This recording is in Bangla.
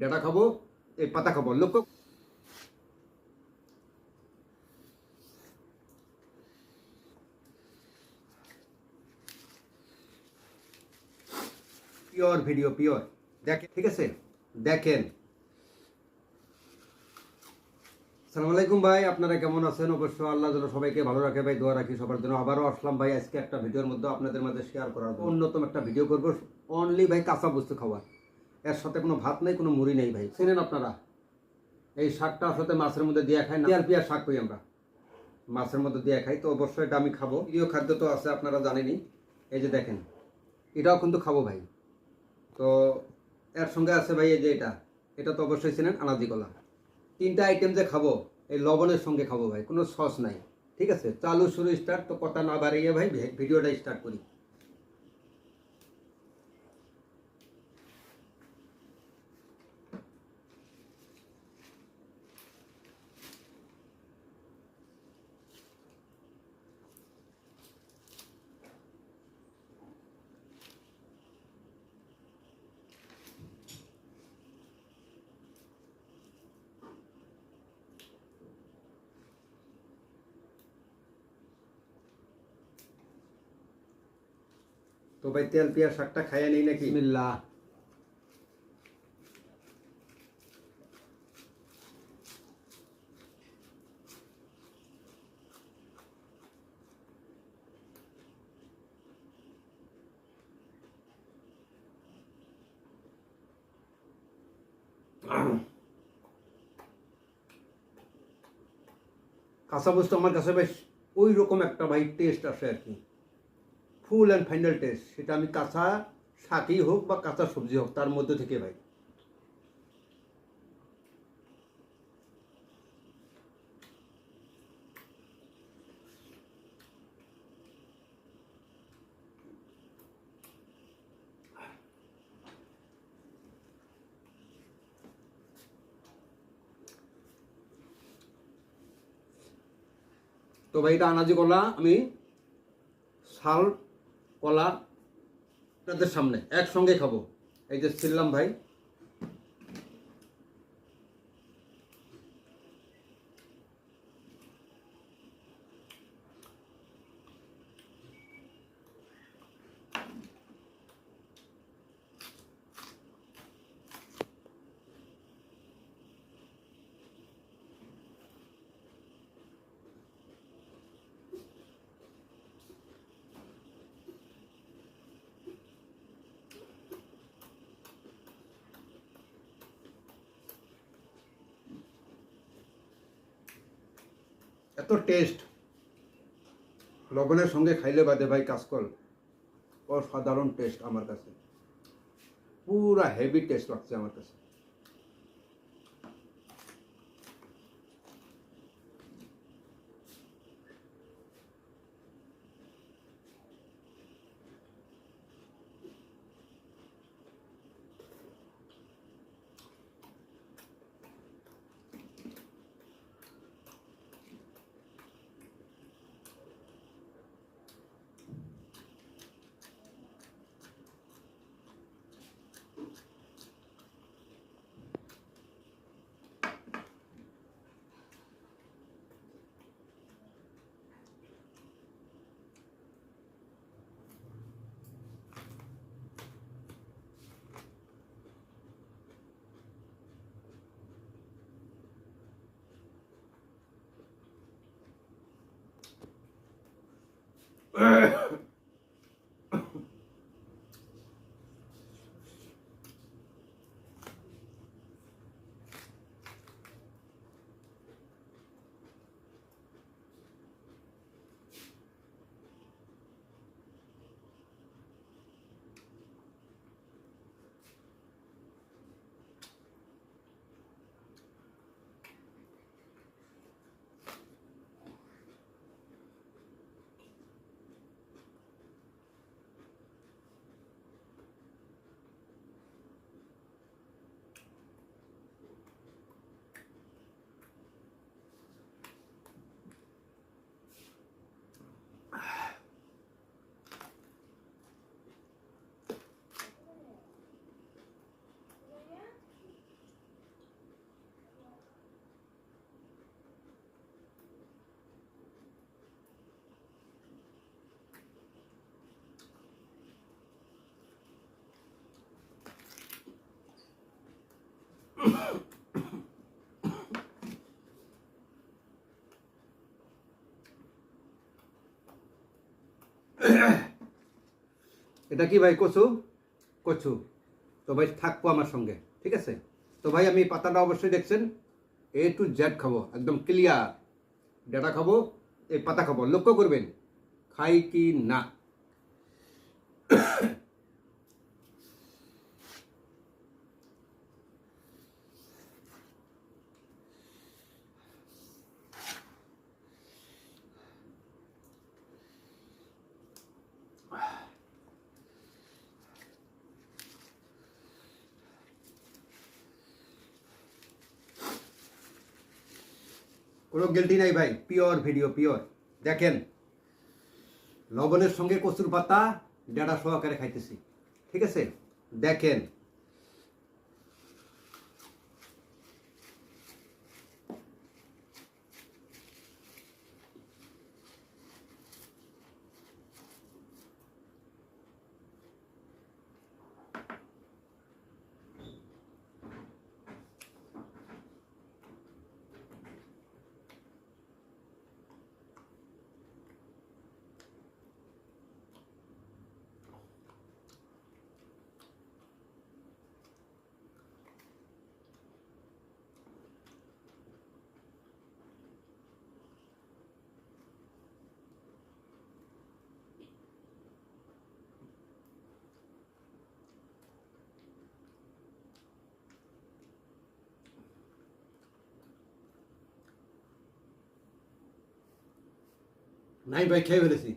ডাটা খাব, এই পাতা খাব, লক্ষ্য পিওর ভিডিও, পিওর। দেখেন, ঠিক আছে? দেখেন। সালাম আলাইকুম ভাই, আপনারা কেমন আছেন? অবশ্য আল্লাহ যেন সবাইকে ভালো রাখে ভাই, দোয়া রাখি সবার জন্য। আবারও আসলাম ভাই আজকে একটা ভিডিওর মধ্যে আপনাদের মাঝে শেয়ার করার। অন্যতম একটা ভিডিও করব। অনলি ভাই কাঁচা বস্তু খাওয়া। এর সাথে কোনো ভাত নেই, কোনো মুড়ি নেই ভাই। চেনেন আপনারা? এই শাকটা সাথে মাছের মধ্যে দিয়ে খাই না। পেঁয়াজ, শাক করি আমরা? মাছের মধ্যে দিয়ে খাই, তো অবশ্যই এটা আমি খাব। প্রিয় খাদ্য তো আছে, আপনারা জানেনই। এই যে দেখেন, এটাও কিন্তু খাব ভাই। তো এর সঙ্গে আছে ভাই, এই যে এটা। এটা তো অবশ্যই ছিলেন আনাদি কলা। তিনটা আইটেম যে খাব, এই লবণের সঙ্গে খাব ভাই, কোনো সস নাই। ঠিক আছে? চালু শুরু স্টার্ট তো কথা না বাড়িয়ে ভাই, ভিডিওটা স্টার্ট করি। তো ভাই তেল পেঁয়াজ শাকটা খাইয়ে নেই নাকি মিল্লা কাঁচা বস্তু আমার কাছে বেশ ওই রকম একটা ভাই টেস্ট আসে আর কি ফুল অ্যান্ড ফাইনাল টেস্ট সেটা আমি কাঁচা শাকই হোক বা কাঁচা সবজি হোক, তার মধ্যে থেকে ভাই। তো ভাই এটা আনাজি কলা আমি শাল কলা আপনাদের সামনে একসঙ্গে খাব। এই যে ছিললাম ভাই এত টেস্ট লবণের সঙ্গে খাইলে বাদে ভাই কাশকল অসাধারণ টেস্ট আমার কাছে। পুরা হেভি টেস্ট লাগছে আমার কাছে। Ugh! এটা কি ভাই কচু? কচু। তো ভাই থাকব আমার সঙ্গে, ঠিক আছে? তো ভাই আমি পাতাটা অবশ্যই দেখছেন? এ টু জেড খাব, একদম ক্লিয়ার ডেটা খাব, এই পাতা খাব। লক্ষ্য করবেন, খাই কি না? কোনো গিল্টি নাই ভাই পিওর ভিডিও পিওর দেখেন, লবণের সঙ্গে কচুর পাতা, ডেটা সহকারে খাইতেছি। ঠিক আছে? দেখেন নাই ভাই খেয়ে ফেলেছি।